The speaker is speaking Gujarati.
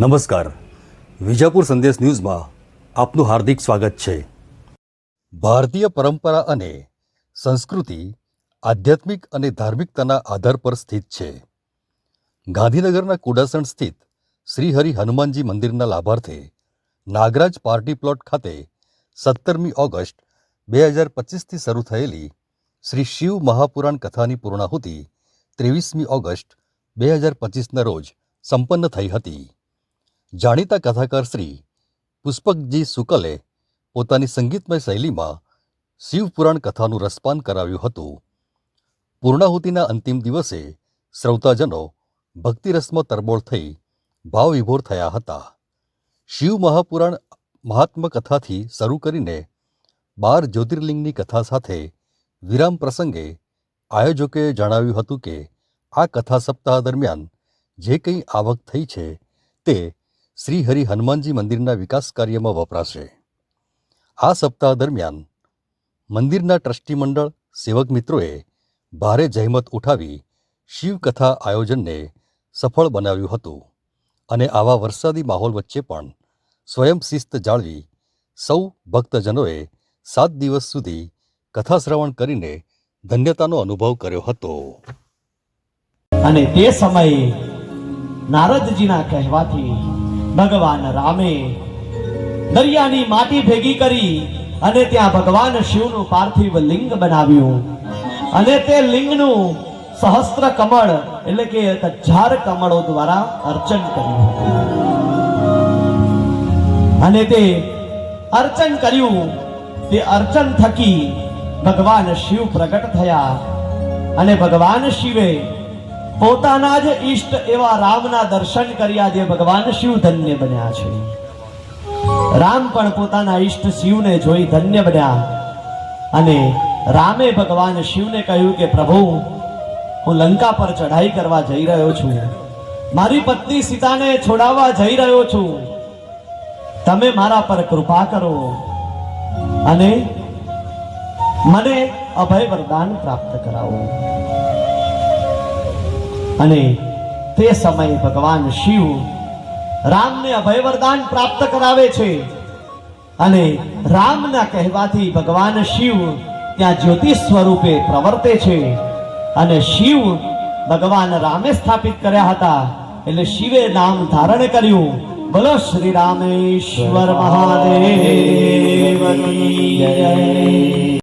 નમસ્કાર. વિજાપુર સંદેશ ન્યૂઝમાં આપનું હાર્દિક સ્વાગત છે. ભારતીય પરંપરા અને સંસ્કૃતિ આધ્યાત્મિક અને ધાર્મિકતાના આધાર પર સ્થિત છે. ગાંધીનગરના કુડાસણ સ્થિત શ્રી હરિ હનુમાનજી મંદિરના લાભાર્થે નાગરાજ પાર્ટી પ્લોટ ખાતે સત્તરમી ઓગસ્ટ બે હજાર પચીસથી શરૂ થયેલી શ્રી શિવ મહાપુરાણ કથાની પૂર્ણાહુતિ ત્રેવીસમી ઓગસ્ટ બે હજાર પચીસના રોજ સંપન્ન થઈ હતી. જાણીતા કથાકાર શ્રી પુષ્પકજી શુકલે પોતાની સંગીતમય શૈલીમાં શિવપુરાણ કથાનું રસપાન કરાવ્યું હતું. પૂર્ણાહુતિના અંતિમ દિવસે શ્રોતાજનો ભક્તિરસમાં તરબોળ થઈ ભાવવિભોર થયા હતા. શિવ મહાપુરાણ મહાત્મકથાથી શરૂ કરીને બાર જ્યોતિર્લિંગની કથા સાથે વિરામ પ્રસંગે આયોજકોએ જણાવ્યું હતું કે આ કથા સપ્તાહ દરમિયાન જે કંઈ આવક થઈ છે તે શ્રી હરિ હનુમાનજી મંદિરના વિકાસ કાર્યમાં વપરાશે. આ સપ્તાહ દરમિયાન મંદિરના ટ્રસ્ટી મંડળ સેવક મિત્રોએ ભારે જહેમત ઉઠાવી શિવકથા આયોજનને સફળ બનાવ્યું હતું અને આવા વરસાદી માહોલ વચ્ચે પણ સ્વયં શિસ્ત જાળવી સૌ ભક્તજનોએ સાત દિવસ સુધી કથા શ્રવણ કરીને ધન્યતાનો અનુભવ કર્યો હતો. અને તે સમયે નારદજીના કહેવાથી ભગવાન રામે દરિયાની માટી ભેગી કરી અને ત્યાં ભગવાન શિવનું પાર્થિવ લિંગ બનાવ્યું. અને તે લિંગનું સહસ્ત્ર કમળ, એટલે કે હજાર કમળો દ્વારા અર્ચન કર્યું. અને તે અર્ચન કર્યું, તે અર્ચન થકી ભગવાન શિવ પ્રગટ થયા. અને ભગવાન શિવે પોતાના જ ઈષ્ટ એવા રામના દર્શન કર્યા જે ભગવાન શિવ ધન્ય બન્યા છે. રામ પણ પોતાના ઈષ્ટ શિવને જોઈ ધન્ય બન્યા. અને રામે ભગવાન શિવને કહ્યું કે, પ્રભુ, હું લંકા પર ચઢાઈ કરવા જઈ રહ્યો છું. મારી પત્ની સીતાને છોડાવવા જઈ રહ્યો છું. તમે મારા પર કૃપા કરો. અને મને અભય વરદાન પ્રાપ્ત કરાવો. અને તે સમયે ભગવાન શિવ રામને અભય વરદાન પ્રાપ્ત કરાવે છે. અને રામના કહેવાથી ભગવાન શિવ ત્યાં જ્યોતિષ સ્વરૂપે પ્રવર્તે છે. અને શિવ ભગવાન રામે સ્થાપિત કર્યા હતા. એટલે શિવે નામ ધારણ કર્યું. બોલો શ્રી રામેશ્વર મહાદેવ.